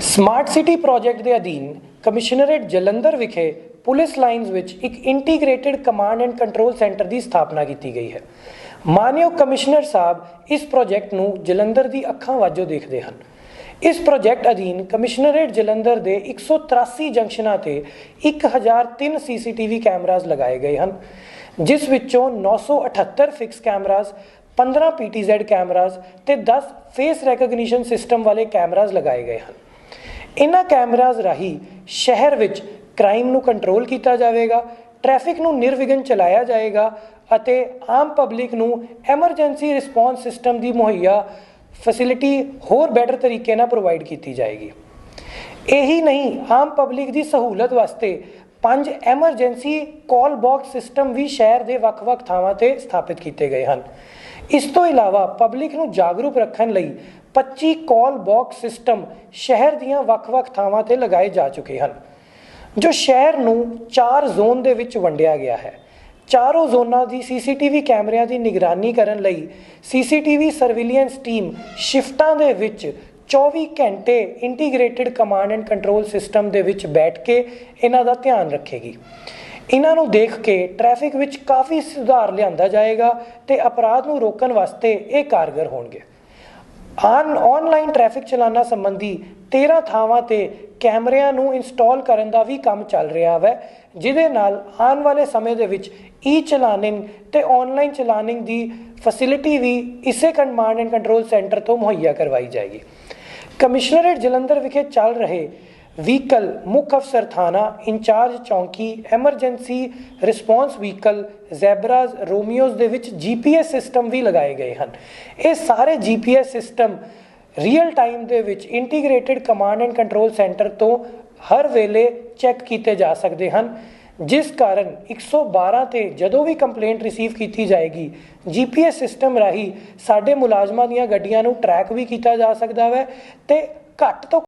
Smart city project ਦੇ ਅਧੀਨ commissionerate Jalandhar ਵਿਖੇ ਪੁਲਿਸ ਲਾਈਨਸ ਵਿੱਚ ਇੱਕ integrated command and control centre ਦੀ ਸਥਾਪਨਾ ਕੀਤੀ ਗਈ ਹੈ। ਮਾਨਯੋਗ ਕਮਿਸ਼ਨਰ ਸਾਹਿਬ ਇਸ ਪ੍ਰੋਜੈਕਟ ਨੂੰ ਜਲੰਧਰ ਦੀ ਅੱਖਾਂ ਵਾਜੋ ਦੇਖਦੇ ਹਨ। ਇਸ ਪ੍ਰੋਜੈਕਟ ਅਧੀਨ ਕਮਿਸ਼ਨਰੇਟ ਜਲੰਧਰ ਦੇ 183 ਜੰਕਸ਼ਨਾਂ ਤੇ 1003 ਸੀਸੀਟੀਵੀ ਕੈਮਰਾਜ਼ ਲਗਾਏ ਗਏ ਹਨ, ਜਿਸ ਵਿੱਚੋਂ 978 ਫਿਕਸ ਕੈਮਰਾਜ਼ 15 ਪੀਟੀਜ਼ੈਡ ਕੈਮਰਾਜ਼ ਤੇ 10 ਫੇਸ ਰੈਕਗਨੀਸ਼ਨ ਸਿਸਟਮ ਵਾਲੇ ਕੈਮਰਾਜ਼ ਲਗਾਏ ਗਏ ਹਨ। ਇਨ੍ਹਾਂ ਕੈਮਰਾਜ਼ ਰਾਹੀਂ ਸ਼ਹਿਰ ਵਿੱਚ ਕ੍ਰਾਈਮ ਨੂੰ ਕੰਟਰੋਲ ਕੀਤਾ ਜਾਵੇਗਾ, ਟ੍ਰੈਫਿਕ ਨੂੰ ਨਿਰਵਿਘਨ ਚਲਾਇਆ ਜਾਏਗਾ ਅਤੇ ਆਮ ਪਬਲਿਕ ਨੂੰ ਐਮਰਜੈਂਸੀ ਰਿਸਪੌਂਸ ਸਿਸਟਮ ਦੀ ਮੁਹੱਈਆ ਫੈਸਿਲਿਟੀ ਹੋਰ ਬੈਟਰ ਤਰੀਕੇ ਨਾਲ ਪ੍ਰੋਵਾਈਡ ਕੀਤੀ ਜਾਏਗੀ। ਇਹੀ ਨਹੀਂ, ਆਮ ਪਬਲਿਕ ਦੀ ਸਹੂਲਤ ਵਾਸਤੇ ਪੰਜ ਐਮਰਜੈਂਸੀ ਕਾਲ ਬਾਕਸ ਸਿਸਟਮ ਵੀ ਸ਼ਹਿਰ ਦੇ ਵੱਖ-ਵੱਖ ਥਾਵਾਂ ਤੇ ਸਥਾਪਿਤ ਕੀਤੇ ਗਏ ਹਨ। ਇਸ ਤੋਂ ਇਲਾਵਾ ਪਬਲਿਕ ਨੂੰ ਜਾਗਰੂਕ ਰੱਖਣ ਲਈ 25 ਕਾਲ ਬਾਕਸ ਸਿਸਟਮ ਸ਼ਹਿਰ ਦੀਆਂ ਵੱਖ-ਵੱਖ ਥਾਵਾਂ ਤੇ ਲਗਾਏ ਜਾ ਚੁੱਕੇ ਹਨ, ਜੋ ਸ਼ਹਿਰ ਨੂੰ ਚਾਰ ਜ਼ੋਨ ਦੇ ਵਿੱਚ ਵੰਡਿਆ ਗਿਆ ਹੈ। ਚਾਰੋਂ ਜ਼ੋਨਾਂ ਦੀ ਸੀਸੀਟੀਵੀ ਕੈਮਰਿਆਂ ਦੀ ਨਿਗਰਾਨੀ ਕਰਨ ਲਈ ਸੀਸੀਟੀਵੀ ਸਰਵੇਲੈਂਸ ਟੀਮ ਸ਼ਿਫਟਾਂ ਦੇ ਵਿੱਚ 24 ਘੰਟੇ integrated command and control system ਦੇ ਵਿੱਚ ਬੈਠ ਕੇ ਇਹਨਾਂ ਦਾ ਧਿਆਨ ਰੱਖੇਗੀ। ਇਹਨਾਂ ਨੂੰ ਦੇਖ ਕੇ ਟ੍ਰੈਫਿਕ ਵਿੱਚ ਕਾਫੀ ਸੁਧਾਰ ਲਿਆਂਦਾ ਜਾਏਗਾ ਤੇ ਅਪਰਾਧ ਨੂੰ ਰੋਕਣ ਵਾਸਤੇ ਇਹ ਕਾਰਗਰ ਹੋਣਗੇ। ਆਨ ਆਨਲਾਈਨ ਟ੍ਰੈਫਿਕ ਚਲਾਨਾ ਸੰਬੰਧੀ 13 ਥਾਵਾਂ ਤੇ ਕੈਮਰਿਆਂ ਨੂੰ ਇੰਸਟਾਲ ਕਰਨ ਦਾ ਵੀ ਕੰਮ ਚੱਲ ਰਿਹਾ ਹੈ ਜਿਹਦੇ ਨਾਲ ਆਉਣ ਵਾਲੇ ਸਮੇਂ ਦੇ ਵਿੱਚ ਈ ਚਲਾਨਿੰਗ ਤੇ ਆਨਲਾਈਨ ਚਲਾਨਿੰਗ ਦੀ ਫੈਸਿਲਿਟੀ ਵੀ ਇਸੇ ਕਮਾਂਡ ਐਂਡ ਕੰਟਰੋਲ ਸੈਂਟਰ ਤੋਂ ਮੁਹੱਈਆ ਕਰਵਾਈ ਜਾਏਗੀ। ਕਮਿਸ਼ਨਰੇਟ ਜਲੰਧਰ ਵਿਖੇ ਚੱਲ ਰਹੇ ਵਹੀਕਲ ਮੁੱਖ ਅਫਸਰ ਥਾਣਾ ਇੰਚਾਰਜ ਚੌਂਕੀ emergency response vehicle zebras romeos ਦੇ ਵਿੱਚ ਜੀਪੀਐਸ ਸਿਸਟਮ ਵੀ ਲਗਾਏ ਗਏ ਹਨ। ਇਹ ਸਾਰੇ ਜੀਪੀਐਸ ਸਿਸਟਮ ਰੀਅਲ ਟਾਈਮ ਦੇ ਵਿੱਚ integrated command and control centre ਤੋਂ ਹਰ ਵੇਲੇ ਚੈੱਕ ਕੀਤੇ ਜਾ ਸਕਦੇ ਹਨ। ਜਿਸ ਕਾਰਨ 112 ਤੇ ਜਦੋਂ ਵੀ ਕੰਪਲੇਂਟ ਰਿਸੀਵ ਕੀਤੀ ਜਾਏਗੀ, ਜੀਪੀਐਸ ਸਿਸਟਮ ਰਾਹੀਂ ਸਾਡੇ ਮੁਲਾਜ਼ਮਾਂ ਦੀਆਂ ਗੱਡੀਆਂ ਨੂੰ ਟਰੈਕ ਵੀ ਕੀਤਾ ਜਾ ਸਕਦਾ ਹੈ ਤੇ ਘੱਟ ਤੋਂ